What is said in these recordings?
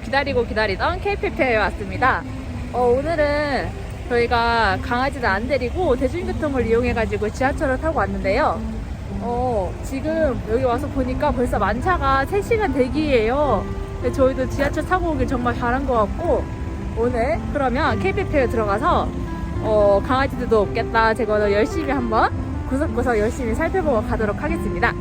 기다리고 기다리던 케이페페에 왔습니다. 어, 오늘은 저희가 강아지를 안 데리고 대중교통을 이용해가지고 지하철을 타고 왔는데요. 어, 지금 여기 와서 보니까 벌써 만차가 3시간 대기예요. 저희도 지하철 타고 오길 정말 잘한 것 같고, 오늘 그러면 케이페페에 들어가서 어, 강아지들도 없겠다. 제가 열심히 한번 구석구석 열심히 살펴보고 가도록 하겠습니다.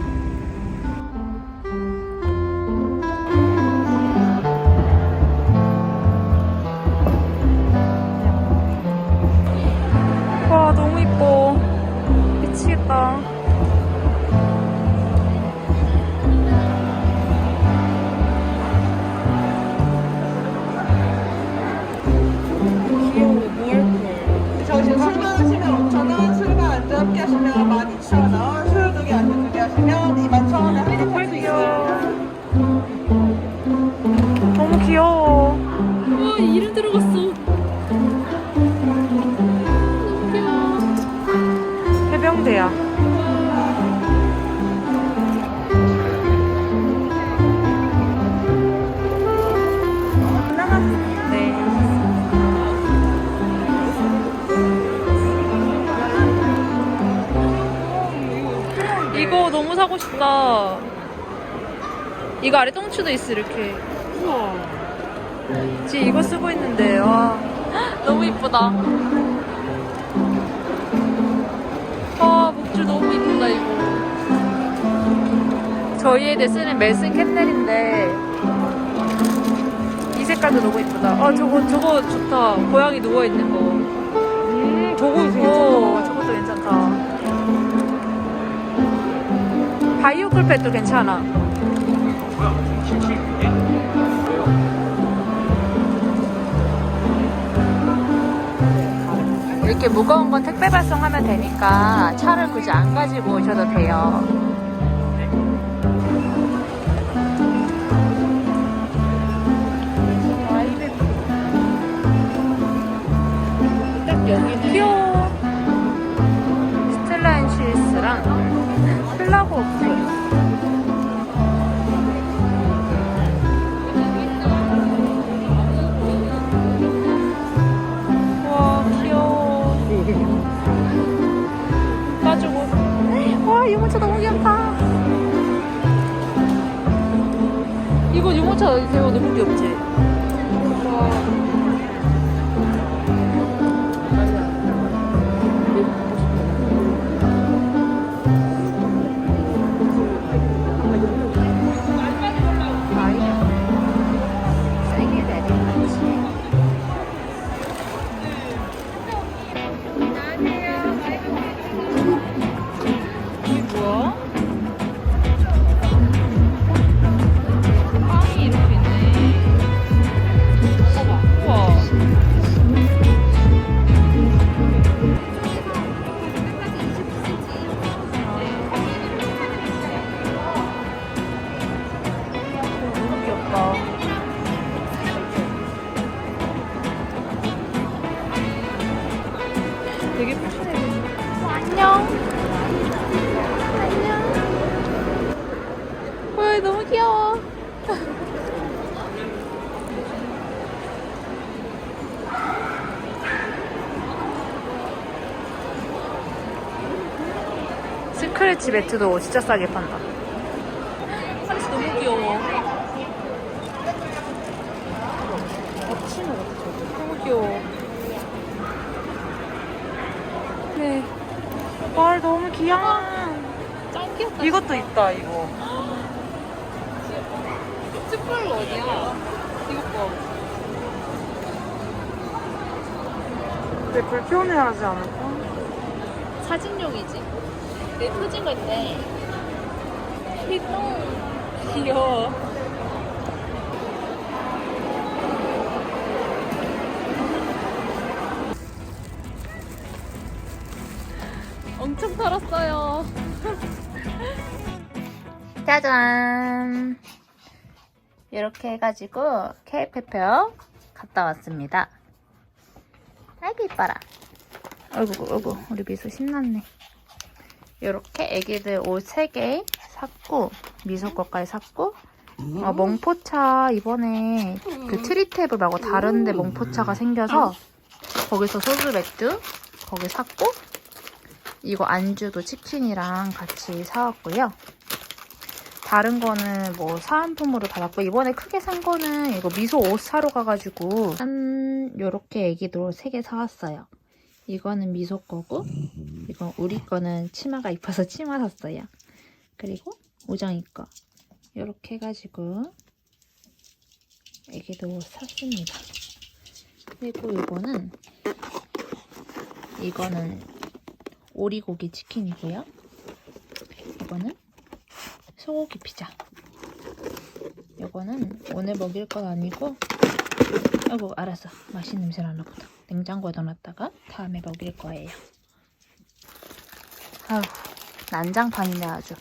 이거 너무 사고 싶다. 이거 아래 똥추도 있어 이렇게. 우와. 지금 이거 쓰고 있는데 와. 너무 이쁘다. 아 목줄 너무 이쁘다 이거. 저희 애들 쓰는 멜슨 캔넬인데 이 색깔도 너무 이쁘다. 아 저거 저거 좋다. 고양이 누워있는 거. 음, 저거 되게 어, 바이오 쿨펫도 괜찮아 이렇게 무거운 건 택배 발송하면 되니까 차를 굳이 안 가지고 오셔도 돼요. 가지고 와 유모차 너무 귀엽다. 이거 유모차 이거 너무 귀엽지? 와. 되게 푸짐해. 안녕. 안녕. 와, 너무 귀여워. 스크래치 매트도 진짜 싸게 판다. 너무 귀여워. 아치마 같아, 저거. 너무 귀여워. 네. 와, 너무 귀여워. 짱 귀엽다. 이것도 있다, 이거. 스플 어디야? 이거 봐. 근데 불편해하지 않을까? 사진용이지. 내 표진 건데. 귀여워. 귀여워. 털었어요. 짜잔. 이렇게 해가지고 케이페페어 갔다 왔습니다. 아이고 이뻐라. 어이구 어이구 우리 미소 신났네. 이렇게 애기들 옷 3개 샀고 미소 거까지 샀고 어, 멍포차 이번에 그 트리테이블 말고 다른데 멍포차가 생겨서 거기서 소주 맥주 거기 샀고 이거 안주도 치킨이랑 같이 사왔고요. 다른 거는 뭐 사은품으로 받았고 이번에 크게 산 거는 이거 미소 옷 사러 가가지고 한 요렇게 애기도 3개 사왔어요. 이거는 미소 거고 이거 우리 거는 치마가 입어서 치마 샀어요. 그리고 우정이 거 이렇게 해가지고 애기도 옷 샀습니다. 그리고 이거는 이거는 오리고기 치킨이고요. 이거는 소고기 피자. 이거는 오늘 먹일 건 아니고 아이고 알았어. 맛있는 냄새 나나 보다. 냉장고에 넣어놨다가 다음에 먹일 거예요. 아휴 난장판이네 아주.